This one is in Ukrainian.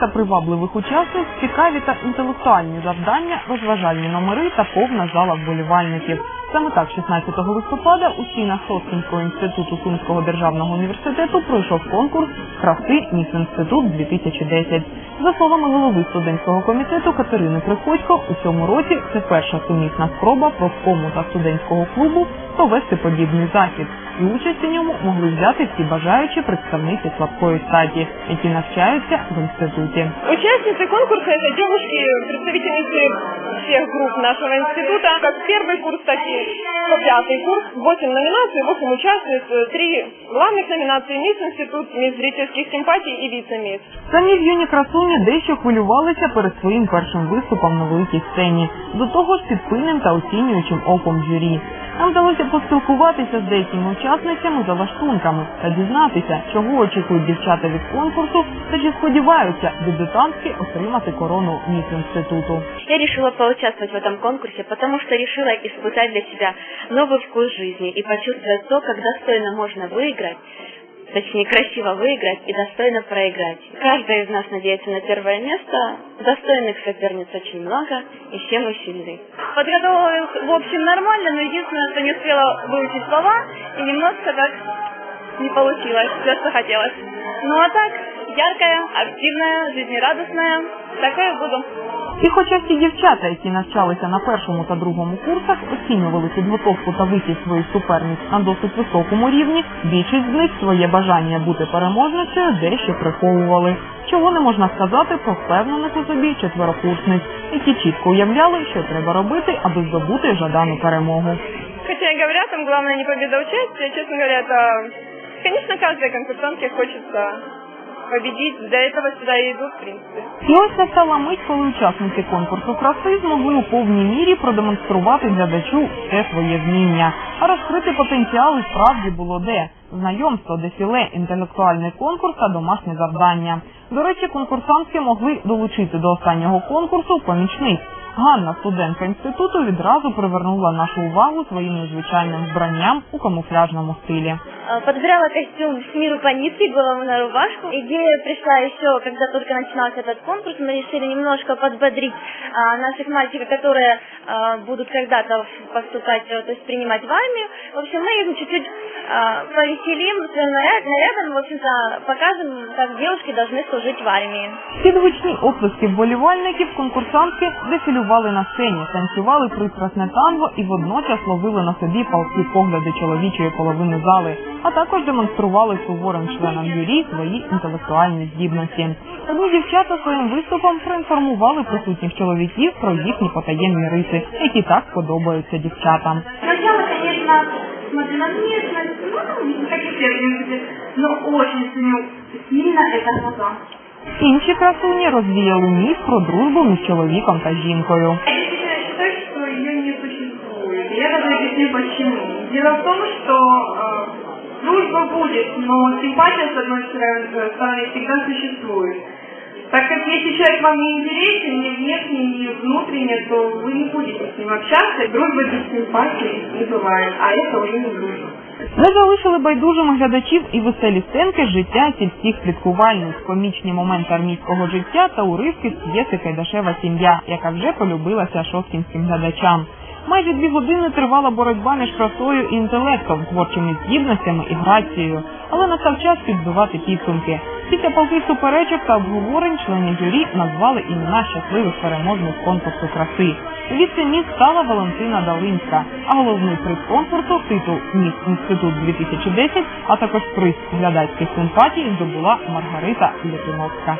та привабливих учасниць, цікаві та інтелектуальні завдання, розважальні номери та повна зала вболівальників. Саме так, 16 листопада у стінах Соцкінського інституту Сумського державного університету пройшов конкурс краси Міс Інститут 2010. За словами голови студентського комітету Катерини Приходько, у цьому році це перша сумісна спроба профкому та студентського клубу провести подібний захід І участь у ньому могли взяти всі бажаючі представниці слабкої статі, які навчаються в інституті. Участницы конкурса – это девушки, представительницы всех групп нашего института, как первый курс, так и по пятый курс. Восемь номинаций, восемь участниц, э, три главных номинации «Мисс Институт», «Мисс зрительских симпатий» и «Вице-мисс». Самі ж юні красуні дещо хвилювалися перед своїм першим виступом на великій сцені, до того ж під пильним та оцінюючим оком журі. Нам вдалося поспілкуватися з деякими учасницями за лаштунками та дізнатися, чого очікують дівчата від конкурсу та чи сподіваються дебютантки отримати корону міс інституту. Я решила поучаствовать в этом конкурсе, потому что решила испытать для себя новый вкус жизни и почувствовать то, как достойно можно выиграть, точнее красиво выиграть и достойно проиграть. Каждая из нас надеется на первое место, достойных соперниц очень много, и все мы сильны. Подготовилась, в общем, нормально, но единственное, что не успела выучить слова, и немножко так не получилось, все, что хотелось. Ну а так, яркая, активная, жизнерадостная, такое буду. І хоча всі дівчата, які навчалися на першому та другому курсах, оцінювали підготовку та вихід своїх суперниць на досить високому рівні, більшість з них своє бажання бути переможницею дещо приховували. Чого не можна сказати про впевнених у собі четверокурсниць, які чітко уявляли, що треба робити, аби здобути жадану перемогу. Хотя и говорят, там главное не победа, а участие. Честно говоря, это, конечно, каждой конкурсантке хочется победить. Для этого сюда и идут, в принципе. І ось настала мить, коли учасниці конкурсу краси змогли у повній мірі продемонструвати глядачу все своє вміння. А розкрити потенціал і справді було де знайомство, дефіле, інтелектуальний конкурс та домашнє завдання. До речі, конкурсантки могли долучити до останнього конкурсу помічниць. Ганна, студентка інституту, відразу привернула нашу увагу своїм незвичайним вбранням у камуфляжному стилі. Э, Подбирала костюм с миру по нитке, головную рубашку. Идея пришла еще, когда только начинался этот конкурс. Мы решили немножко подбодрить а, наших мальчиков, которые а, будут когда-то поступать, то есть принимать в армию. В общем, мы их чуть-чуть повеселим наряд- нарядом, в общем-то, покажем, как девушки должны служить в армии. Під гучні оплески вболівальників конкурсантки дефілювали на сцені, танцювали пристрасне танго і водночас ловили на собі палки погляди чоловічої половини зали, а також демонстрували суворим членам журі свої інтелектуальні здібності. Одні дівчата своїм виступом проінформували присутніх чоловіків про їхні потаємні риси, які так подобаються дівчатам. Сначала, конечно, смотрю на внешность, ну, как и все, в принципе, но очень ценю сильно это глаза. Інші красуні розвіяли міф про дружбу між чоловіком та жінкою. Я действительно считаю, что ее не существует. И Я даже объясню почему. Дело в том, что э, дружба будет, но симпатия с одной стороны, э, стороны всегда существует. Так как если человек вам не интересен ни внешне, ни внутренне, то вы не будете с ним общаться. Дружба без симпатии не бывает, а это уже не дружба. Не залишили байдужими глядачів і веселі сценки з життя сільських слідкувальниць, комічні моменти армійського життя та уривки з п'єси Кайдашева сім'я, яка вже полюбилася шосткінським глядачам. Майже дві години тривала боротьба між красою і інтелектом, творчими здібностями і грацією, але настав час підбивати підсумки. Після палких суперечок та обговорень члени журі назвали імена щасливих переможних конкурсу краси. Віце-міс стала Валентина Далинська, а головний приз конкурсу титул Міс Інститут 2010, а також приз глядацьких симпатій здобула Маргарита Лятиновська.